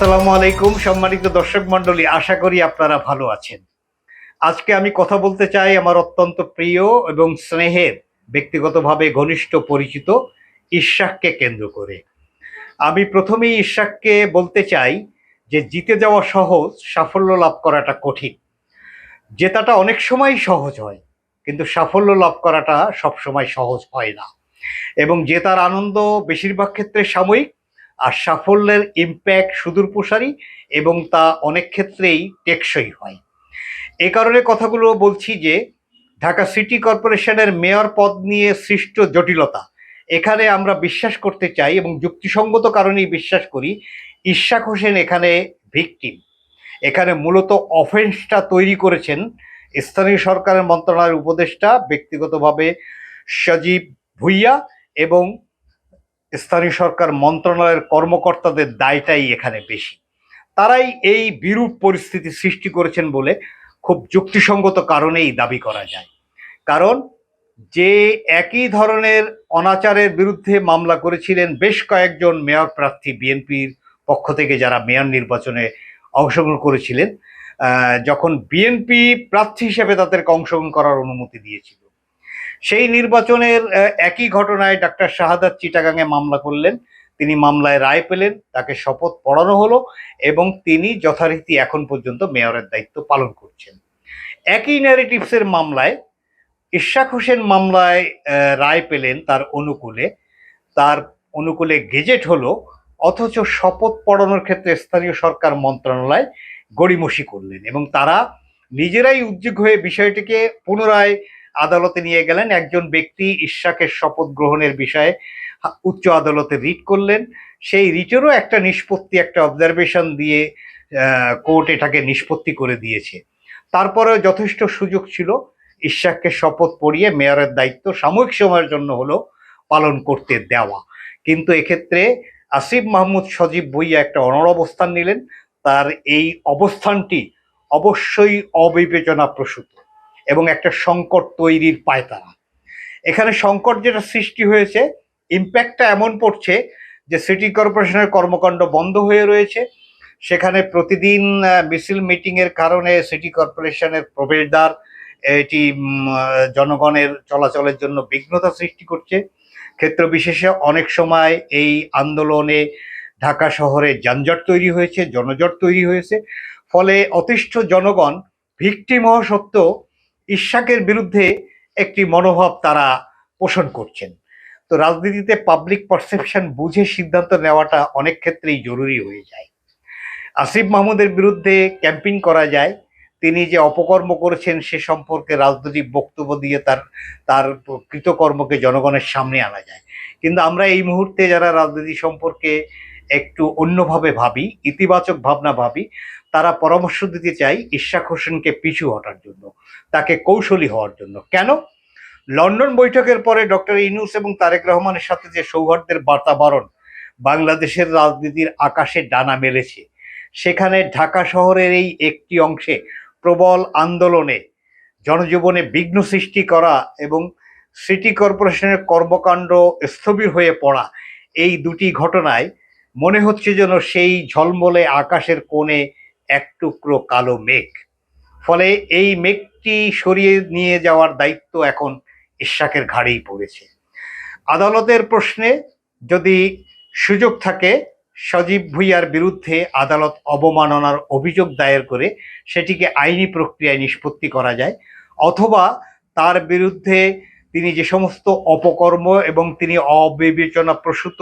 আসসালামু আলাইকুম, সম্মানিত দর্শক মণ্ডলী, আশা করি আপনারা ভালো আছেন। আজকে আমি কথা বলতে চাই আমার অত্যন্ত প্রিয় এবং স্নেহের, ব্যক্তিগতভাবে ঘনিষ্ঠ পরিচিত ইশাককে কেন্দ্র করে। আমি প্রথমেই ইশাককে বলতে চাই যে জিতে যাওয়া সহজ, সাফল্য লাভ করাটা কঠিন। জেতাটা অনেক সময় সহজ হয়, কিন্তু সাফল্য লাভ করাটা সবসময় সহজ হয় না। এবং জেতার আনন্দ বেশিরভাগ ক্ষেত্রে সাময়িক আর সাফল্যের ইম্প্যাক্ট সুদূর প্রসারী এবং তা অনেক ক্ষেত্রেই টেকসই হয়। এ কারণে কথাগুলো বলছি যে, ঢাকা সিটি কর্পোরেশনের মেয়র পদ নিয়ে সৃষ্ট জটিলতা, এখানে আমরা বিশ্বাস করতে চাই এবং যুক্তিসঙ্গত কারণেই বিশ্বাস করি, ইশাক হোসেন এখানে ভিকটিম। এখানে মূলত অফেন্সটা তৈরি করেছেন স্থানীয় সরকারের মন্ত্রণালয়ের উপদেষ্টা, ব্যক্তিগতভাবে সজীব ভুইয়া এবং স্থানীয় সরকার মন্ত্রণালয়ের কর্মকর্তাদের দায়টাই এখানে বেশি। তারাই এই বিরূপ পরিস্থিতি সৃষ্টি করেছেন বলে খুব যুক্তিসঙ্গত কারণেই দাবি করা যায়। কারণ যে একই ধরনের অনাচারের বিরুদ্ধে মামলা করেছিলেন বেশ কয়েকজন মেয়র প্রার্থী বিএনপির পক্ষ থেকে যারা মেয়র নির্বাচনে অংশগ্রহণ করেছিলেন যখন বিএনপি প্রার্থী হিসেবে তাদেরকে অংশগ্রহণ করার অনুমতি দিয়েছিল। সেই নির্বাচনের একই ঘটনায় ডাক্তার শাহাদাত চিটাগাঙে মামলা করলেন। তিনি মামলায় রায় পেলেন, তাকে শপথ পড়ানো হলো এবং তিনি যথারীতি এখন পর্যন্ত মেয়রের দায়িত্ব পালন করছেন। একই ন্যারেটিভসের মামলায় ইশাক হোসেন মামলায় রায় পেলেন তার অনুকূলে। তার অনুকূলে গেজেট হলো, অথচ শপথ পড়ানোর ক্ষেত্রে স্থানীয় সরকার মন্ত্রণালয় গড়িমসি করলেন এবং তারা নিজেরাই উদ্যোগ হয়ে বিষয়টিকে পুনরায় আদালতে নিয়ে গেলেন। একজন ব্যক্তি ইশাকের শপথ গ্রহণের বিষয়ে উচ্চ আদালতে রিট করলেন। সেই রিটেরও একটা নিষ্পত্তি, একটা অবজারভেশন দিয়ে কোর্ট এটাকে নিষ্পত্তি করে দিয়েছে। তারপরেও যথেষ্ট সুযোগ ছিল। ইশাককে শপথ পড়িয়ে মেয়রের দায়িত্ব সাময়িক সময়ের জন্য হলো পালন করতে দেওয়া। কিন্তু এক্ষেত্রে আসিফ মাহমুদ সজীব ভুইয়া একটা অনড় অবস্থান নিলেন। তার এই অবস্থানটি অবশ্যই অবিবেচনা প্রসূত এবং একটা সংকট তৈরির পায়তারা। এখানে সংকট যেটা সৃষ্টি হয়েছে ইম্প্যাক্টটা এমন পড়ছে যে সিটি কর্পোরেশনের কর্মকাণ্ড বন্ধ হয়ে রয়েছে। সেখানে প্রতিদিন মিছিল মিটিং এর কারণে সিটি কর্পোরেশনের প্রবেশদ্বার, এটি জনগণের চলাচলের জন্য বিঘ্নতা সৃষ্টি করছে। ক্ষেত্র বিশেষে অনেক সময় এই আন্দোলনে ঢাকা শহরে যানজট তৈরি হয়েছে, জনজট তৈরি হয়েছে। ফলে অতিষ্ঠ জনগণ, ভিকটিম হওয়া সত্ত্বেও ইশাকের বিরুদ্ধে একটি মনোভাব তারা পোষণ করছেন। তো রাজনীতিতে পাবলিক পারসেপশন বুঝে সিদ্ধান্ত নেওয়াটা অনেক ক্ষেত্রেই জরুরি হয়ে যায়। আসিফ মাহমুদের বিরুদ্ধে ক্যাম্পিং করা যায়। তিনি যে অপকর্ম করেছেন সে সম্পর্কে রাজনৈতিক বক্তব্য দিয়ে তার তার কৃতকর্মকে জনগণের সামনে আনা যায়। কিন্তু আমরা এই মুহূর্তে যারা রাজনীতি সম্পর্কে একটু অন্যভাবে ভাবি, ইতিবাচক ভাবনা ভাবি তারা পরামর্শ দিতে চাই ইশাক হোসেনকে পিছু হটার জন্য, তাকে কৌশলী হওয়ার জন্য। কেন? লন্ডন বৈঠকের পরে ডক্টর ইনুস এবং তারেক রহমানের সাথে যে সৌহার্দ্যের বার্তাবরণ বাংলাদেশের রাজনীতির আকাশে ডানা মেলেছে, সেখানে ঢাকা শহরের এই একটি অংশে প্রবল আন্দোলনে জনজীবনে বিঘ্ন সৃষ্টি করা এবং সিটি কর্পোরেশনের কর্মকাণ্ড স্থবির হয়ে পড়া এই দুটি ঘটনায় মনে হচ্ছে যেন সেই ঝলমলে আকাশের কোণে এক টুকরো কালো মেঘ। ফলে এই মেঘটি সরিয়ে নিয়ে যাওয়ার দায়িত্ব এখন ইশাকের ঘাড়েই পড়েছে। আদালতের প্রশ্নে যদি সুযোগ থাকে, সজীব ভুইয়ার বিরুদ্ধে আদালত অবমাননার অভিযোগ দায়ের করে সেটিকে আইনি প্রক্রিয়ায় নিষ্পত্তি করা যায়, অথবা তার বিরুদ্ধে তিনি যে সমস্ত অপকর্ম এবং তিনি অবিবেচনা প্রসূত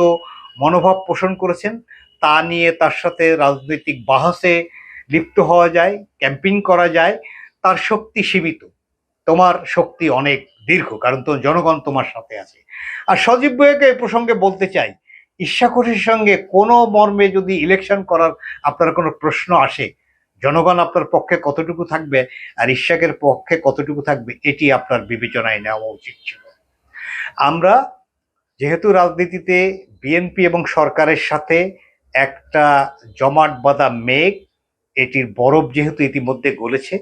মনোভাব পোষণ করেছেন, তা নিয়ে তার সাথে রাজনৈতিক বাহাসে লিপ্ত হওয়া যায়, ক্যাম্পিং করা যায়, তার শক্তি সীমিত। তোমার শক্তি অনেক দীর্ঘ, কারণ তো জনগণ তোমার সাথে আছে। আর সজীব ভুইয়াকে এই প্রসঙ্গে বলতে চাই, ঈর্ষাকোষের সঙ্গে কোনো মর্মে যদি ইলেকশন করার আপনার কোনো প্রশ্ন আসে, জনগণ আপনার পক্ষে কতটুকু থাকবে আর ইশাকের পক্ষে কতটুকু থাকবে, এটি আপনার বিবেচনায় নেওয়া উচিত ছিল। আমরা যেহেতু রাজনীতিতে বিএনপি এবং সরকারের সাথে একটা জমাট বাঁধা মেঘ এটির বরফ যেহেতু ইতিমধ্যে গলেছে,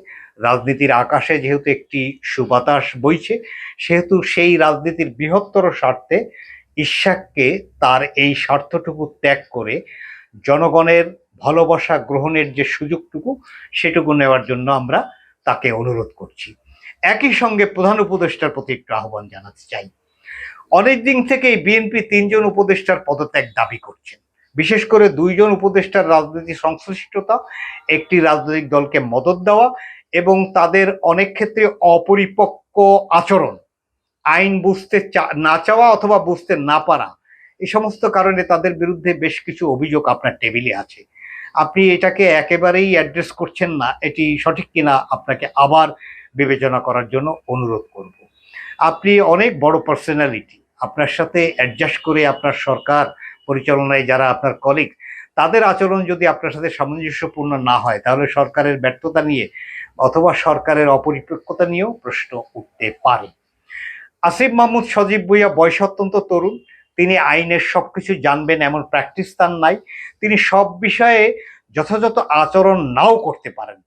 রাজনীতির আকাশে যেহেতু একটি সুবাতাস বইছে, সেহেতু সেই রাজনীতির বৃহত্তর স্বার্থে ইশাককে তার এই স্বার্থটুকু ত্যাগ করে জনগণের ভালোবাসা গ্রহণের যে সুযোগটুকু, সেটুকু নেওয়ার জন্য আমরা তাকে অনুরোধ করছি। একই সঙ্গে প্রধান উপদেষ্টার প্রতি একটু আহ্বান জানাতে চাই। অনেক দিন থেকেই বিএনপি তিনজন উপদেষ্টার পদত্যাগ দাবি করছেন। বিশেষ করে দুইজন উপদেষ্টার রাজনীতি সংশ্লিষ্টতা, একটি রাজনৈতিক দলকে মদত দেওয়া এবং তাদের অনেক ক্ষেত্রে অপরিপক্ক আচরণ, আইন বুঝতে না চাওয়া অথবা বুঝতে না পারা, এই সমস্ত কারণে তাদের বিরুদ্ধে বেশ কিছু অভিযোগ আপনার টেবিলে আছে। আপনি এটাকে একেবারেই অ্যাড্রেস করছেন না, এটি সঠিক কিনা আপনাকে আবার বিবেচনা করার জন্য অনুরোধ করব। আপনি অনেক বড় পার্সোনালিটি আপনার সাথে অ্যাডজাস্ট করে আপনার সরকার পরিচালনায় যারা আপনার কলিগ তাদের আচরণ যদি আপনার সাথে সামঞ্জস্যপূর্ণ না হয়, তাহলে সরকারের ব্যর্থতা নিয়ে অথবা সরকারের অপরিপক্কতা নিয়েও প্রশ্ন উঠতে পারে। আসিফ মাহমুদ সজীব ভুইয়া বয়স অত্যন্ত তরুণ, তিনি আইনের সব কিছু জানবেন এমন প্র্যাকটিস তার নাই, তিনি সব বিষয়ে যথাযথ আচরণ নাও করতে পারেন।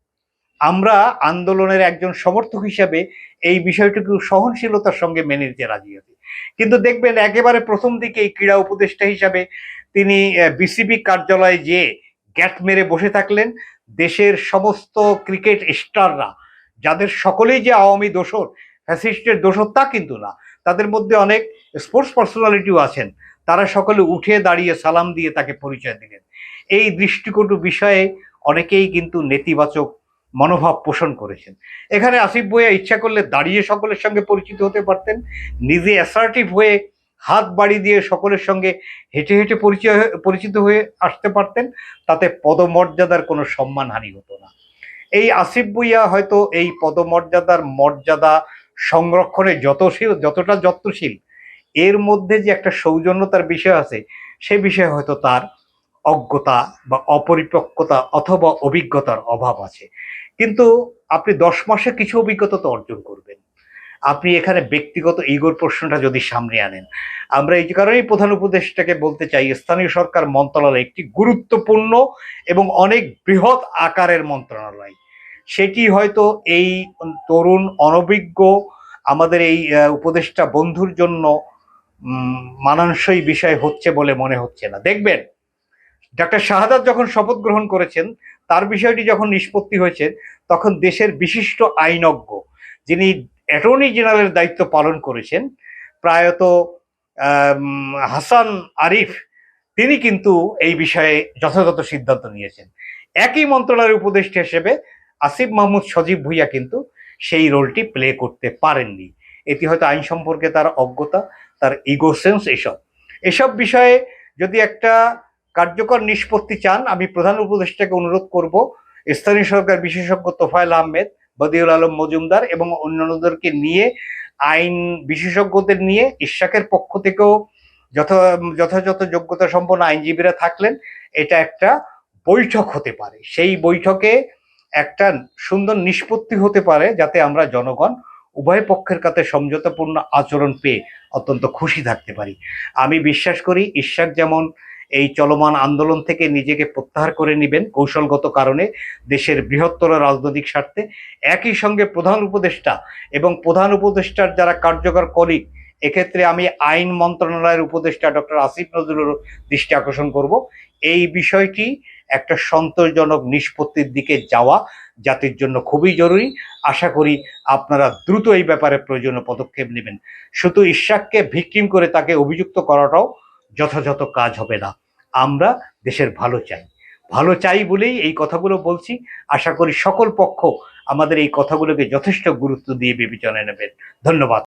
আমরা আন্দোলনের একজন সমর্থক হিসাবে এই বিষয়টিকে সহনশীলতার সঙ্গে মেনে নিতে রাজি আছি। কিন্তু দেখবেন একেবারে প্রথম দিকে এই ক্রীড়া উপদেষ্টা হিসাবে তিনি বিসিবি কার্যালয়ে যেয়ে গ্যাট মেরে বসে থাকলেন, দেশের সমস্ত ক্রিকেট স্টাররা, যাদের সকলেই যে আওয়ামী দোষর, ফ্যাসিস্টের দোসর তা কিন্তু না। তাদের মধ্যে অনেক স্পোর্টস পার্সোনালিটিও আছেন। তারা সকলে উঠে দাঁড়িয়ে সালাম দিয়ে তাকে পরিচয় দিলেন। এই দৃষ্টিকটু বিষয়ে অনেকেই কিন্তু নেতিবাচক মনোভাব পোষণ করেছেন। এখানে আসিফ বইয়া ইচ্ছা করলে দাঁড়িয়ে সকলের সঙ্গে পরিচিত হতে পারতেন, নিজে অ্যাসার্টিভ হয়ে হাত বাড়ি দিয়ে সকলের সঙ্গে হেঁটে হেঁটে পরিচয় পরিচিত হয়ে আসতে পারতেন, তাতে পদমর্যাদার কোনো সম্মানহানি হতো না। এই আসিফ বইয়া হয়তো এই পদমর্যাদার মর্যাদা সংরক্ষণে যতশীল, যতটা যত্নশীল, এর মধ্যে যে একটা সৌজন্যতার বিষয় আছে, সে বিষয়ে হয়তো তার অজ্ঞতা বা অপরিপক্কতা অথবা অভিজ্ঞতার অভাব আছে। কিন্তু আপনি দশ মাসে কিছু অভিজ্ঞতা তো অর্জন করবেন। আপনি এখানে ব্যক্তিগত ইগোর প্রশ্নটা যদি সামনে আনেন, আমরা এই কারণেই প্রধান উপদেষ্টাকে বলতে চাই, স্থানীয় সরকার মন্ত্রণালয় একটি গুরুত্বপূর্ণ এবং অনেক বৃহৎ আকারের মন্ত্রণালয়। সেটি হয়তো এই তরুণ অনভিজ্ঞ, আমাদের এই উপদেষ্টা বন্ধুর জন্য মানানসই বিষয় হচ্ছে বলে মনে হচ্ছে না। দেখবেন ডাক্তার শাহাদাত যখন শপথ গ্রহণ করেছেন, তার বিষয়টি যখন নিষ্পত্তি হয়েছে, তখন দেশের বিশিষ্ট আইনজ্ঞ যিনি অ্যাটর্নি জেনারেলের দায়িত্ব পালন করেছেন, প্রায়ত হাসান আরিফ, তিনি কিন্তু এই বিষয়ে যথাযথ সিদ্ধান্ত নিয়েছেন। একই মন্ত্রণালয়ের উপদেষ্টা হিসেবে আসিফ মাহমুদ সজীব ভুইয়া কিন্তু সেই রোলটি প্লে করতে পারেননি। এটি হয়তো আইন সম্পর্কে তার অজ্ঞতা, তার ইগো সেন্স এসব। এসব বিষয়ে যদি একটা কার্যকর নিষ্পত্তি চান, আমি প্রধান উপদেষ্টাকে অনুরোধ করব, স্থানীয় সরকার বিশেষজ্ঞ তোফায়েল আহমেদ, বদিউল আলম মজুমদার এবং অন্যান্যদেরকে নিয়ে, আইন বিশেষজ্ঞদের নিয়ে, ইশাকের পক্ষ থেকেও যথা, যথাযথ যোগ্যতা সম্পন্ন আইনজীবীরা থাকলেন। এটা একটা বৈঠক হতে পারে। সেই বৈঠকে একটা সুন্দর নিষ্পত্তি হতে পারে, যাতে আমরা জনগণ উভয় পক্ষের কাছে সমঝোতাপূর্ণ আচরণ পেয়ে অত্যন্ত খুশি থাকতে পারি। আমি বিশ্বাস করি, ইশাক যেমন এই চলমান আন্দোলন থেকে নিজেকে প্রত্যাহার করে নেবেন। কৌশলগত কারণে দেশের বৃহত্তর রাজনৈতিক স্বার্থে একই সঙ্গে প্রধান উপদেষ্টা এবং প্রধান উপদেষ্টার যারা কার্যকর কলিগ এক্ষেত্রে আমি আইন মন্ত্রণালয়ের উপদেষ্টা ডক্টর আসিফ নজরুলের দৃষ্টি আকর্ষণ করব। এই বিষয়টি একটা সন্তোষজনক নিষ্পত্তির দিকে যাওয়া জাতির জন্য খুবই জরুরি। আশা করি আপনারা দ্রুত এই ব্যাপারে প্রয়োজনীয় পদক্ষেপ নেবেন। শুধু ইশাককে ভিকটিম করে তাকে অভিযুক্ত করাটাও যথাযথ কাজ হবে না। আমরা দেশের ভালো চাই। ভালো চাই বলেই এই কথাগুলো বলছি। আশা করি সকল পক্ষ আমাদের এই কথাগুলোকে যথেষ্ট গুরুত্ব দিয়ে বিবেচনায় নেবেন। ধন্যবাদ।